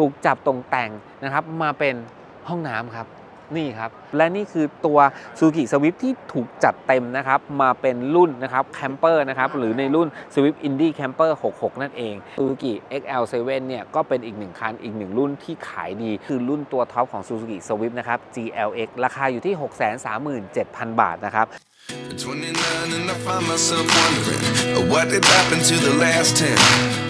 ถูกจับตรงแต่งนะครับมาเป็นห้องน้ำครับนี่ครับและนี่คือตัว Suzuki Swift ที่ถูกจัดเต็มนะครับมาเป็นรุ่นนะครับแคมเปอร์นะครับหรือในรุ่น Swift Indie Camper 66 นั่นเอง Suzuki XL7 เนี่ยก็เป็นอีกหนึ่งคันอีกหนึ่งรุ่นที่ขายดี คือรุ่นตัวท็อปของ Suzuki Swift นะครับ GLX ราคาอยู่ที่ 637,000 บาทนะครับ 29 and I find myself wondering what did happen to the last 10.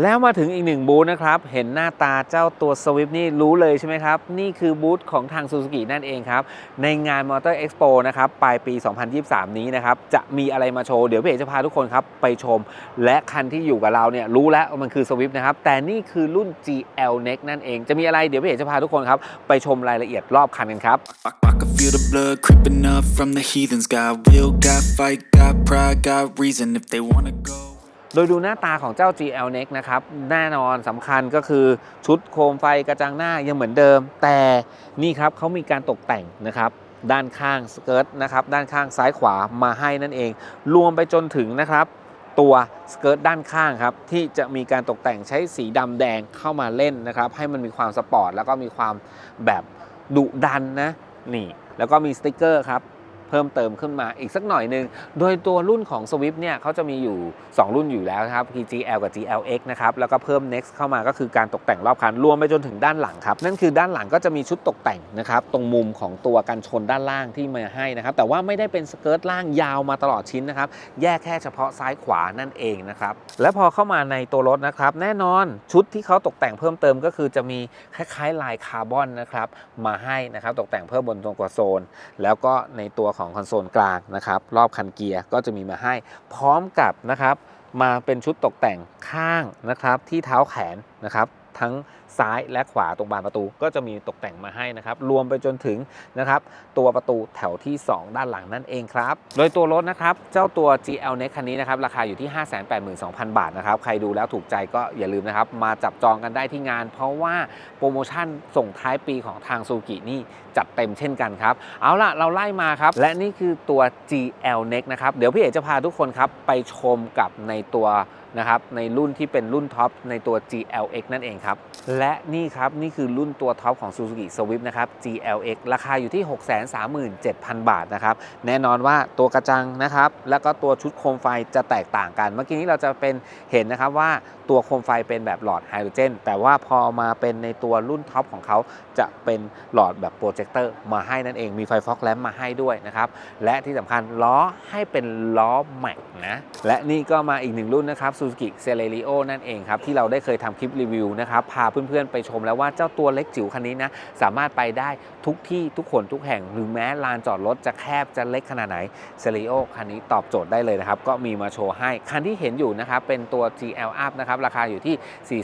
แล้วมาถึงอีกหนึ่งบูธนะครับ เห็นหน้าตาเจ้าตัว Swift นี่รู้เลยใช่ไหมครับ นี่คือบูธของทาง Suzuki นั่นเองครับ ในงาน Motor Expo นะครับ ปลายปี 2023 นี้นะครับ จะมีอะไรมาโชว์ เดี๋ยวพี่เอกจะพาทุกคนครับ ไปชม และคันที่อยู่กับเราเนี่ยรู้แล้วมันคือ Swift นะครับ แต่นี่คือรุ่น GL Next นั่นเองจะมีอะไรเดี๋ยวพี่เอกจะพาทุกคนครับ ไปชมรายละเอียดรอบคันกันครับ feel the blood creeping up from the heathens. Got will, got fight, got pride, got reason. If they wanna go. โดยดูหน้าตาของเจ้า GL Next นะครับแน่นอนสำคัญก็คือชุดโคมไฟกระจังหน้ายังเหมือนเดิม แต่นี่ครับเขามีการตกแต่งนะครับด้านข้างสเกิร์ตนะครับด้านข้างซ้ายขวามาให้นั่นเอง รวมไปจนถึงนะครับตัวสเกิร์ตด้านข้างครับที่จะมีการตกแต่งใช้สีดำแดงเข้ามาเล่นนะครับให้มันมีความสปอร์ตแล้วก็มีความแบบดุดันนะนี่แล้วก็มีสติกเกอร์ครับ เพิ่มเติมขึ้นมาอีกสักหน่อยหนึง โดยตัวรุ่นของ Swift เนี่ยเขาจะมีอยู่ 2 รุ่นอยู่แล้วนะครับคือ GL กับ GLX นะครับแล้วก็เพิ่ม Next เข้ามาก็คือการตกแต่งรอบคันรวมไปจนถึงด้านหลังครับ นั่นคือด้านหลังก็จะมีชุดตกแต่งนะครับตรงมุมของตัวกันชนด้านล่างที่มาให้นะครับแต่ว่าไม่ได้เป็นสเกิร์ตล่างยาวมาตลอดชิ้นนะครับแยกแค่เฉพาะซ้ายขวานั่นเองนะครับและพอเข้ามาในตัวรถนะครับแน่นอนชุดที่เขาตกแต่งเพิ่มเติมก็คือจะมีคล้ายๆลายคาร์บอนนะครับมาให้นะครับตกแต่งเพิ่มบนตรงกระโซน แล้วก็ในตัวของคอนโซลกลางนะครับ รอบคันเกียร์ก็จะมีมาให้พร้อมกับนะครับ มาเป็นชุดตกแต่งข้างนะครับ ที่เท้าแขนนะครับ ทั้งซ้ายและขวาตรงบานประตูก็จะมีตกแต่งมาให้นะครับ รวมไปจนถึงนะครับตัวประตูแถวที่ 2 ด้านหลังนั่นเองครับ โดยตัวรถนะครับ เจ้าตัว GL Next คันนี้นะครับ ราคาอยู่ที่ 582,000 บาทนะครับ ใครดูแล้วถูกใจก็อย่าลืมนะครับ มาจับจองกันได้ที่งาน เพราะว่าโปรโมชั่นส่งท้ายปีของทางซูกินี่จัดเต็มเช่นกันครับ เอาล่ะ เราไล่มาครับ และนี่คือตัว GL Next นะครับ เดี๋ยวพี่เอกจะพาทุกคนครับไปชมกับในตัว นะครับในรุ่นที่เป็นรุ่นท็อปในตัว GLX นั่นเองครับ และนี่ครับ นี่คือรุ่นตัวท็อปของ Suzuki Swift นะครับ GLX ราคาอยู่ที่ 637,000 บาทนะครับ แน่นอนว่าตัวกระจังนะครับ แล้วก็ตัวชุดโคมไฟจะแตกต่างกัน เมื่อกี้นี้เราจะเป็นเห็นนะครับว่าตัวโคมไฟเป็นแบบหลอดไฮโดรเจน แต่ว่าพอมาเป็นในตัวรุ่นท็อปของเขาจะเป็นหลอดแบบโปรเจคเตอร์มาให้นั่นเองมีไฟฟอกแลมมาให้ด้วยนะครับและที่สำคัญล้อให้เป็นล้อแม็กนะและนี่ก็มาอีกหนึ่งรุ่นนะครับ Suzuki Celerio นั่นเองครับ ที่เราได้เคยทำคลิปรีวิวนะครับ พาเพื่อนๆไปชมแล้วว่าเจ้าตัวเล็กจิ๋วคันนี้นะ สามารถไปได้ทุกที่ทุกคนทุกแห่ง หรือแม้ลานจอดรถจะแคบจะเล็กขนาดไหน Celerio คันนี้ตอบโจทย์ได้เลยนะครับ ก็มีมาโชว์ให้ คันที่เห็นอยู่นะครับ เป็นตัว GL Up นะครับ ราคาอยู่ที่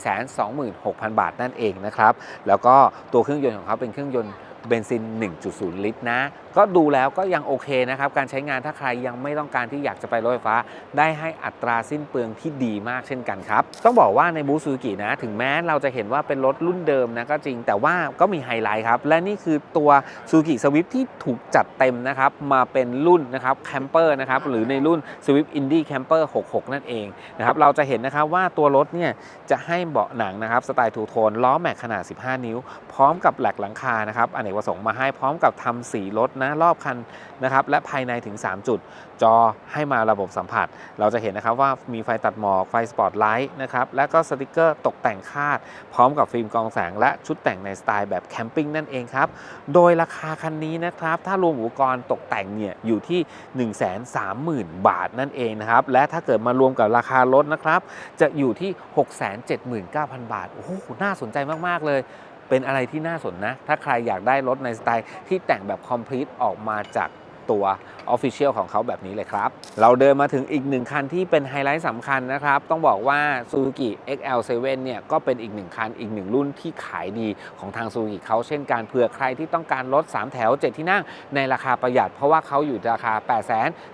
426,000 บาทนั่นเองนะครับแล้วก็ตัวเครื่องยนต์ของเขาเป็นเครื่องยนต์เบนซิน 1.0 ลิตรนะ ก็ดูแล้วก็ยังโอเคนะครับการใช้งานถ้าใครยังไม่ต้องการที่อยากจะไปรถไฟฟ้า ได้ให้อัตราสิ้นเปลืองที่ดีมากเช่นกันครับ ต้องบอกว่าในบูซูกินะ ถึงแม้เราจะเห็นว่าเป็นรถรุ่นเดิมนะก็จริง แต่ว่าก็มีไฮไลท์ครับ และนี่คือตัวซูกิสวิฟที่ถูกจัดเต็มนะครับ มาเป็นรุ่นนะครับแคมเปอร์นะครับหรือในรุ่น Swift Indie Camper 66 นั่นเองนะครับเราจะเห็นนะครับว่าตัวรถเนี่ยจะให้เบาะหนังนะครับสไตล์ทูโทนล้อแม็กขนาด 15 นิ้ว พร้อมกับแหลกหลังคานะครับอเนกประสงค์มาให้พร้อมกับทำสีรถนะรอบคันนะครับและภายในถึง 3 จุด จอให้มาระบบสัมผัส เราจะเห็นนะครับว่ามีไฟตัดหมอกไฟสปอตไลท์นะครับและก็สติกเกอร์ตกแต่งคาด พร้อมกับฟิล์มกองแสง และชุดแต่งในสไตล์แบบแคมปิ้งนั่นเองครับ โดยราคาคันนี้นะครับ ถ้ารวมอุปกรณ์ตกแต่งเนี่ยอยู่ที่ 130,000 บาทนั่นเองนะครับและถ้าเกิดมารวมกับราคารถนะครับจะอยู่ที่ 679,000 บาทโอ้โหน่าสนใจมาก ๆ เลย เป็นอะไรที่น่าสนนะ ถ้าใครอยากได้รถในสไตล์ที่แต่งแบบคอมพลีทออกมาจากตัว Official ของเขาแบบนี้เลยครับ เราเดินมาถึงอีกหนึ่งคันที่เป็นไฮไลท์สำคัญนะครับ ต้องบอกว่า Suzuki XL7 เนี่ยก็เป็นอีกหนึ่งคันอีกหนึ่งรุ่นที่ขายดีของทาง Suzuki เขาเช่นการเผื่อใครที่ต้องการรถ 3 แถว 7 ที่นั่งในราคาประหยัด เพราะว่าเขาอยู่ราคา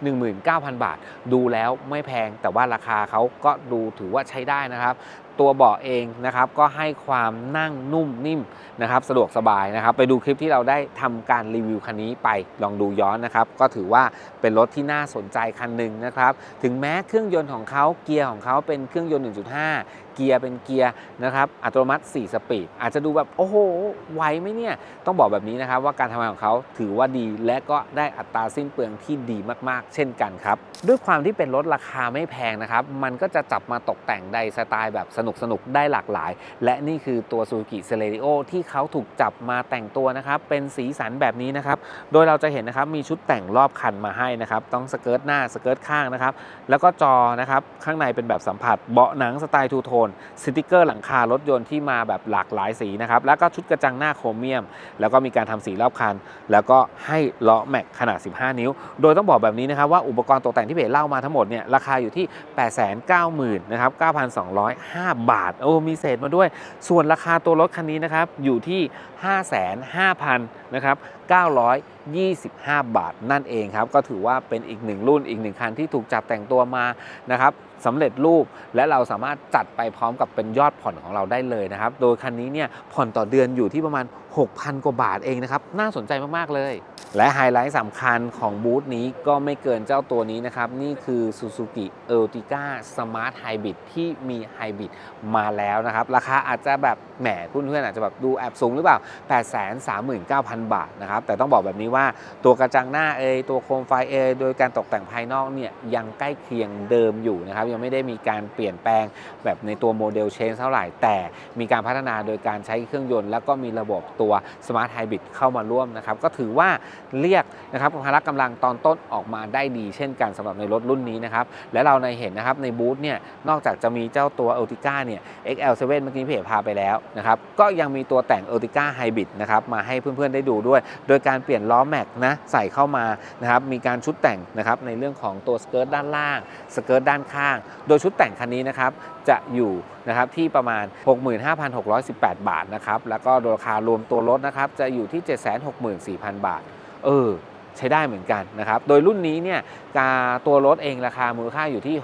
819,000 บาท ดูแล้วไม่แพงแต่ว่าราคาเขาก็ดูถือว่าใช้ได้นะครับ ตัวเบาะเองนะครับก็ให้ความนั่งนุ่มนิ่มนะครับสะดวกสบายนะครับ ไปดูคลิปที่เราได้ทำการรีวิวคันนี้ไปลองดูย้อนนะครับ ก็ถือว่าเป็นรถที่น่าสนใจคันหนึ่งนะครับ ถึงแม้เครื่องยนต์ของเขาเกียร์ของเขาเป็นเครื่องยนต์ 1.5 เกียร์เป็นเกียร์นะครับอัตโนมัติ 4 สปีด อาจจะดูแบบโอ้โหไหวไหมเนี่ย ต้องบอกแบบนี้นะครับว่าการทำงานของเขาถือว่าดีและก็ได้อัตราสิ้นเปลืองที่ดีมากๆ เช่นกันครับ ด้วยความที่เป็นรถราคาไม่แพงนะครับ มันก็จะจับมาตกแต่งในสไตล์แบบสนุกๆได้หลากหลาย และนี่คือตัว Suzuki Celerio ที่เขาถูกจับมาแต่งตัวนะครับเป็นสีสันแบบนี้นะครับโดยเราจะเห็นนะครับมีชุดแต่งรอบคันมาให้นะครับต้องสเกิร์ตหน้าสเกิร์ตข้างนะครับแล้วก็จอนะครับข้างในเป็นแบบสัมผัสเบาะหนังสไตล์ทูโทนสติกเกอร์หลังคารถยนต์ที่มาแบบหลากหลายสีนะครับ แล้วก็ชุดกระจังหน้าโครเมียม แล้วก็มีการทำสีรอบคัน แล้วก็ให้ล้อแม็กขนาด 15 นิ้ว โดยต้องบอกแบบนี้นะครับว่าอุปกรณ์ตกแต่งที่เพจเล่ามาทั้งหมดเนี่ยราคาอยู่ที่ 890,000นะครับ9,205 บาท โอ้มีเศษมาด้วย ส่วนราคาตัวรถคันนี้นะครับอยู่ที่ 55,000นะครับ925 บาทนั่นเองครับ ก็ถือว่าเป็นอีกหนึ่งรุ่นอีกหนึ่งคันที่ถูกจับแต่งตัวมานะครับ สำเร็จรูป และเราสามารถจัดไปพร้อมกับเป็นยอดผ่อนของเราได้เลยนะครับ โดยคันนี้เนี่ยผ่อนต่อเดือนอยู่ที่ประมาณ 6,000 กว่าบาทเองนะครับ น่าสนใจมาก ๆ เลย และไฮไลท์สำคัญของบูธนี้ก็ไม่เกินเจ้าตัวนี้นะครับ นี่คือ Suzuki Ertiga Smart Hybrid ที่มี Hybrid มาแล้วนะครับ ราคาอาจจะแบบแหมเพื่อนๆอาจจะแบบดูแอบสูงหรือเปล่า 839,000 บาทนะครับ แต่ต้องบอกแบบนี้ว่าตัวกระจังหน้าเอยตัวโคมไฟเอยโดยการตกแต่งภายนอกเนี่ยยังใกล้เคียงเดิมอยู่นะครับ ยังไม่ได้มีการเปลี่ยนแปลงแบบในตัวโมเดลเชนเท่าไหร่แต่มีการพัฒนาโดยการใช้เครื่องยนต์แล้วก็มีระบบตัวตัว Smart Hybrid เข้ามาร่วมนะครับก็ถือว่าเรียกนะครับพละกำลังตอนต้นออกมาได้ดี เช่นกันสำหรับในรถรุ่นนี้นะครับและเราในเห็นนะครับในบูธเนี่ยนอกจากจะมีเจ้าตัว e r t i g a เนี่ย XL7 เมื่อกี้พี่เอกพาไปแล้วนะครับก็ยังมีตัวแต่ง e r t i g a Hybrid นะครับมาให้เพื่อนๆได้ดูด้วย โดยการเปลี่ยนล้อแม็กนะใส่เข้ามานะครับมีการชุดแต่งนะครับในเรื่องของตัวสเกิร์ตด้านล่างสเกิร์ตด้านข้าง โดยชุดแต่งคันนี้นะครับจะอยู่ นะครับที่ประมาณ 65,618 บาทนะครับแล้วก็โดยราคารวมตัวรถนะครับจะอยู่ที่ 764,000 บาท เออใช้ได้เหมือนกันนะครับ โดยรุ่นนี้เนี่ยกาตัวรถเองราคามูลค่าอยู่ที่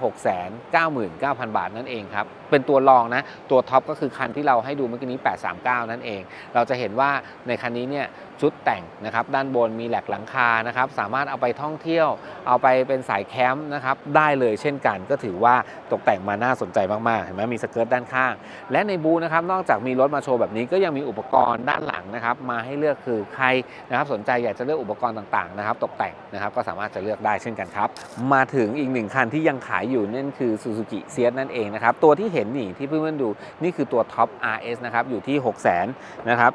699,000 บาทนั่นเองครับ เป็นตัวรองนะ ตัวท็อปก็คือคันที่เราให้ดูเมื่อกี้นี้ 839 นั่นเอง เราจะเห็นว่าในคันนี้เนี่ย ชุดแต่งนะครับ ด้านบนมีแหลกหลังคานะครับ สามารถเอาไปท่องเที่ยว เอาไปเป็นสายแคมป์นะครับ ได้เลยเช่นกัน ก็ถือว่าตกแต่งมาน่าสนใจมากๆ เห็นไหมมีสเกิร์ตด้านข้าง และในบูนะครับ นอกจากมีรถมาโชว์แบบนี้ก็ยังมีอุปกรณ์ด้านหลังนะครับ มาให้เลือกคือใครนะครับ สนใจอยากจะเลือกอุปกรณ์ต่างๆนะครับ ตกแต่งนะครับ ก็สามารถจะเลือกได้เช่นกันครับ มาถึงอีกหนึ่งคันที่ยังขายอยู่นั่นคือ Suzuki s i e t นั่นเองนะครับ ตัวที่เห็นนี่ที่เพื่อนๆดูนี่คือตัว Top RS นะครับอยู่ที่ 6 0 0 0 0นะครับ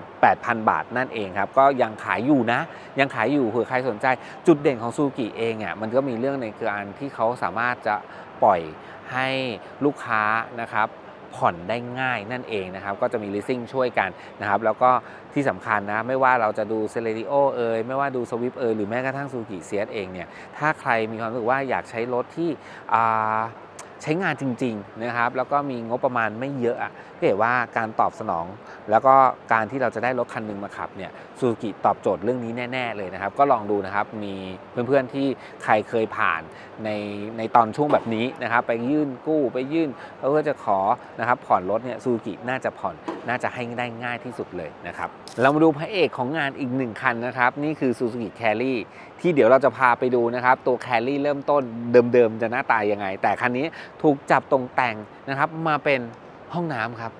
78,000 บาทนั่นเองครับก็ยังขายอยู่นะ ยังขายอยู่เผื่อใครสนใจ จุดเด่นของ Suzuki เองอะมันก็มีเรื่องในการที่เขาสามารถจะปล่อยให้ลูกค้านะครับผ่อนได้ง่ายนั่นเองนะครับ ก็จะมี leasing ช่วยกันนะครับ แล้วก็ที่สำคัญนะ ไม่ว่าเราจะดู c e l e r i o เอยไม่ว่าดู Swift เอยหรือแม้กระทั่ง Suzuki s i e t เองเนี่ย ถ้าใครมีความรู้สึกว่าอยากใช้รถที่ ใช้งานจริงๆนะครับแล้วก็มีงบประมาณไม่เยอะอะก็เห็นว่าการตอบสนอง แล้วก็การที่เราจะได้รถคันหนึ่งมาขับเนี่ยซูซูกิตอบโจทย์เรื่องนี้แน่ ๆเลยนะครับ ก็ลองดูนะครับมีเพื่อนๆที่ใครเคยผ่านในในตอนช่วงแบบนี้นะครับ ไปยื่นกู้ไปยื่นเพื่อจะขอนะครับผ่อนรถเนี่ยซูซูกิน่าจะผ่อน น่าจะให้ได้ง่ายที่สุดเลยนะครับ เรามาดูพระเอกของงานอีกหนึ่งคันนะครับ นี่คือ Suzuki Carry ที่เดี๋ยวเราจะพาไปดูนะครับ ตัว Carry เริ่มต้นเดิมๆ จะหน้าตายยังไง แต่คันนี้ถูกจับตรงแต่งนะครับ มาเป็นห้องน้ำครับ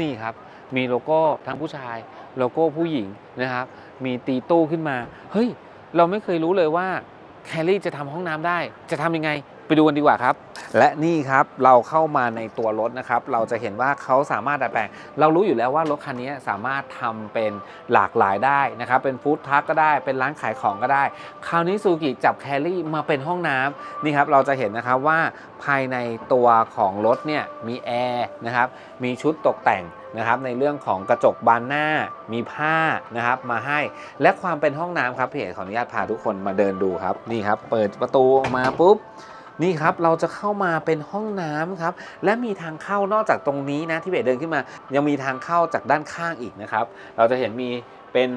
นี่ครับ มีโลโก้ทั้งผู้ชาย โลโก้ผู้หญิงนะครับ มีตีตู้ขึ้นมา เฮ้ย เราไม่เคยรู้เลยว่าแคลรี่จะทำห้องน้ำได้ จะทำยังไง ไปดูกันดีกว่าครับ และนี่ครับเราเข้ามาในตัวรถนะครับ เราจะเห็นว่าเขาสามารถดัดแปลง เรารู้อยู่แล้วว่ารถคันนี้สามารถทำเป็นหลากหลายได้นะครับ เป็นฟู้ดทัคก็ได้เป็นร้านขายของก็ได้ คราวนี้ซูกิจับแคลรี่มาเป็นห้องน้ำนี่ครับเราจะเห็นนะครับว่าภายในตัวของรถเนี่ยมีแอร์นะครับมีชุดตกแต่งนะครับในเรื่องของกระจกบานหน้ามีผ้านะครับมาให้และความเป็นห้องน้ำครับพี่เอกขออนุญาตพาทุกคนมาเดินดูครับนี่ครับ เปิดประตูออกมาปุ๊บ นี่ครับเราจะเข้ามาเป็นห้องน้ำครับและมีทางเข้านอกจากตรงนี้นะที่เบสเดินขึ้นมา ยังมีทางเข้าจากด้านข้างอีกนะครับ เราจะเห็นมีเป็น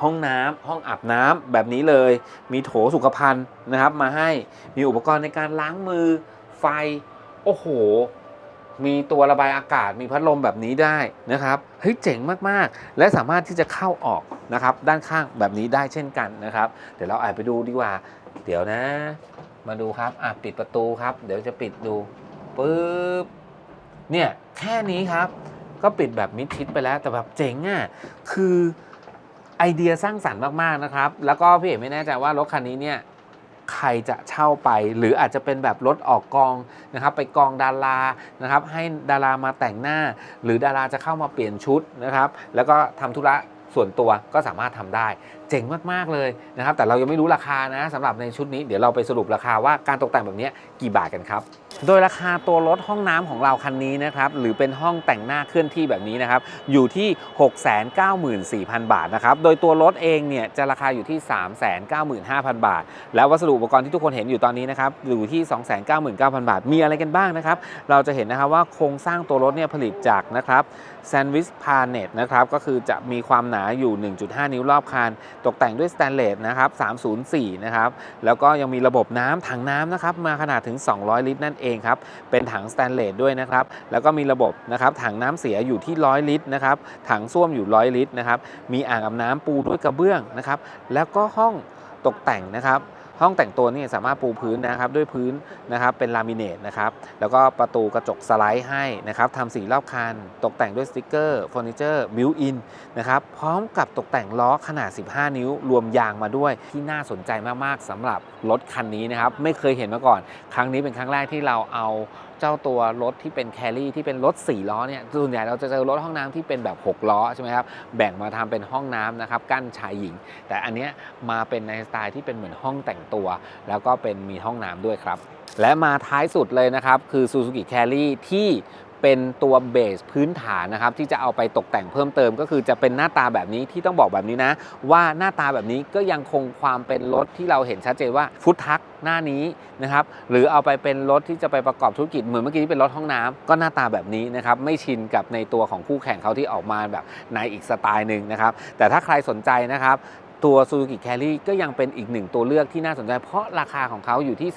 ห้องน้ำห้องอาบน้ำแบบนี้เลย มีโถสุขภัณฑ์นะครับ มาให้มีอุปกรณ์ในการล้างมือไฟ โอ้โห มีตัวระบายอากาศมีพัดลมแบบนี้ได้นะครับเฮ้ยเจ๋งมากๆ และสามารถที่จะเข้าออกนะครับ ด้านข้างแบบนี้ได้เช่นกันนะครับ เดี๋ยวเราอานไปดูดีกว่า เดี๋ยวนะ มาดูครับ อะปิดประตูครับ เดี๋ยวจะปิดดูปึ๊บ เนี่ยแค่นี้ครับ ก็ปิดแบบมิดชิดไปแล้วแต่แบบเจ๋งอะ คือไอเดียสร้างสรรค์มากๆนะครับ แล้วก็พี่เอกไม่แน่ใจว่ารถคันนี้เนี่ยใครจะเช่าไปหรืออาจจะเป็นแบบรถออกกองนะครับ ไปกองดารานะครับ ให้ดารามาแต่งหน้า หรือดาราจะเข้ามาเปลี่ยนชุดนะครับ แล้วก็ทำธุระส่วนตัวก็สามารถทำได้เจ๋งมากๆเลยนะครับแต่เรายังไม่รู้ราคานะสำหรับในชุดนี้เดี๋ยวเราไปสรุปราคาว่าการตกแต่งแบบนี้กี่บาทกันครับ โดยราคาตัวรถห้องน้ำของเราคันนี้นะครับหรือเป็นห้องแต่งหน้าเคลื่อนที่แบบนี้นะครับอยู่ที่ 694,000 บาทนะครับโดยตัวรถเองเนี่ยจะราคาอยู่ที่ 395,000 บาท แล้ววัสดุอุปกรณ์ที่ทุกคนเห็นอยู่ตอนนี้นะครับอยู่ที่ 299,000 บาท มีอะไรกันบ้างนะครับเราจะเห็นนะครับว่าโครงสร้างตัวรถเนี่ยผลิตจากนะครับแซนด์วิชพาเนตนะครับก็คือจะมีความหนาอยู่ 1.5 นิ้วรอบคานตกแต่งด้วยสแตนเลสนะครับ 304 นะครับ แล้วก็ยังมีระบบน้ำถังน้ำนะครับ มาขนาดถึง 200 ลิตรนั่นเองครับ เป็นถังสแตนเลสด้วยนะครับ แล้วก็มีระบบนะครับ ถังน้ำเสียอยู่ที่ 100 ลิตรนะครับ ถังส้วมอยู่ 100 ลิตรนะครับ มีอ่างอาบน้ำปูด้วยกระเบื้องนะครับ แล้วก็ห้องตกแต่งนะครับ ห้องแต่งตัวนี่สามารถปูพื้นนะครับด้วยพื้นนะครับเป็นลามิเนตนะครับแล้วก็ประตูกระจกสไลด์ให้นะครับทำสีรอบคัน ตกแต่งด้วยสติกเกอร์เฟอร์นิเจอร์บิวอินนะครับพร้อมกับตกแต่งล้อขนาด 15 นิ้ว รวมยางมาด้วยที่น่าสนใจมากๆสำหรับรถคันนี้นะครับไม่เคยเห็นมาก่อน ครั้งนี้เป็นครั้งแรกที่เราเอาเจ้าตัวรถที่เป็นแครี่ที่เป็นรถ4ล้อเนี่ยส่วนใหญ่เราจะเจอรถห้องน้ำที่เป็นแบบ 6 ล้อใช่ไหมครับแบ่งมาทำเป็นห้องน้ำนะครับกั้นชายหญิง แต่อันเนี้ยมาเป็นในสไตล์ที่เป็นเหมือนห้องแต่งตัว แล้วก็เป็นมีห้องน้ำด้วยครับ และมาท้ายสุดเลยนะครับคือ Suzuki Carry ที่ เป็นตัวเบสพื้นฐานนะครับที่จะเอาไปตกแต่งเพิ่มเติม ก็คือจะเป็นหน้าตาแบบนี้ที่ต้องบอกแบบนี้นะ ว่าหน้าตาแบบนี้ก็ยังคงความเป็นรถที่เราเห็นชัดเจนว่าฟุตทักหน้านี้นะครับหรือเอาไปเป็นรถที่จะไปประกอบธุรกิจเหมือนเมื่อกี้ที่เป็นรถห้องน้ำก็หน้าตาแบบนี้นะครับไม่ชินกับในตัวของคู่แข่งเขาที่ออกมาแบบในอีกสไตล์หนึ่งนะครับแต่ถ้าใครสนใจนะครับ ตัว Suzuki Carry ก็ยังเป็นอีกหนึ่งตัวเลือกที่น่าสนใจ เพราะราคาของเขาอยู่ที่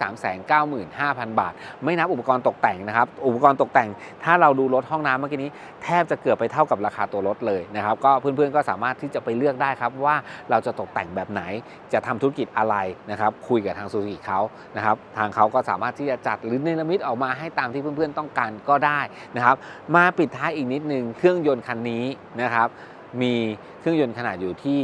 395,000 บาท ไม่นับอุปกรณ์ตกแต่งนะครับ อุปกรณ์ตกแต่ง ถ้าเราดูรถห้องน้ำเมื่อกี้นี้ แทบจะเกือบไปเท่ากับราคาตัวรถเลยนะครับ ก็เพื่อนๆก็สามารถที่จะไปเลือกได้ครับว่าเราจะตกแต่งแบบไหน จะทำธุรกิจอะไรนะครับ คุยกับทาง Suzuki เขานะครับ ทางเขาก็สามารถที่จะจัดหรือเนรมิตออกมาให้ตามที่เพื่อนๆต้องการก็ได้นะครับ มาปิดท้ายอีกนิดนึงเครื่องยนต์คันนี้นะครับ มีเครื่องยนต์ขนาดอยู่ที่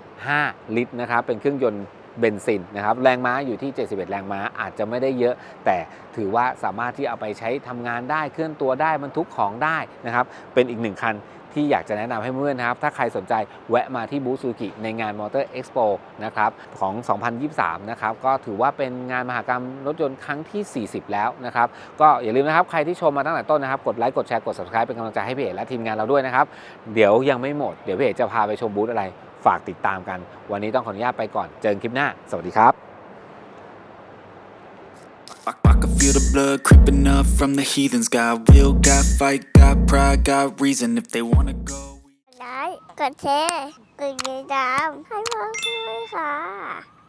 1.5 ลิตรนะครับเป็นเครื่องยนต์เบนซินนะครับแรงม้าอยู่ที่ 71 แรงม้าอาจจะไม่ได้เยอะ แต่ถือว่าสามารถที่เอาไปใช้ทำงานได้เคลื่อนตัวได้บรรทุกของได้นะครับเป็นอีกหนึ่งคัน ที่อยากจะแนะนำให้เพื่อนนะครับ ถ้าใครสนใจแวะมาที่บูธซูกิในงานมอเตอร์เอ็กซ์โปนะครับของ 2023 นะครับ ก็ถือว่าเป็นงานมหกรรมรถยนต์ครั้งที่ 40 แล้วนะครับ ก็อย่าลืมนะครับ ใครที่ชมมาตั้งแต่ต้นนะครับ กดไลค์กดแชร์กด subscribe เป็นกำลังใจให้พี่เอกและทีมงานเราด้วยนะครับ เดี๋ยวยังไม่หมดเดี๋ยวพี่เอกจะพาไปชมบูธอะไรฝากติดตามกัน วันนี้ต้องขออนุญาตไปก่อนเจอกันคลิปหน้า สวัสดีครับ blood creeping up from the heathens. Got will, got fight, got pride, got reason. If they wanna go. ไลค์กดแชร์กดติดตามให้พ่อด้วยค่ะ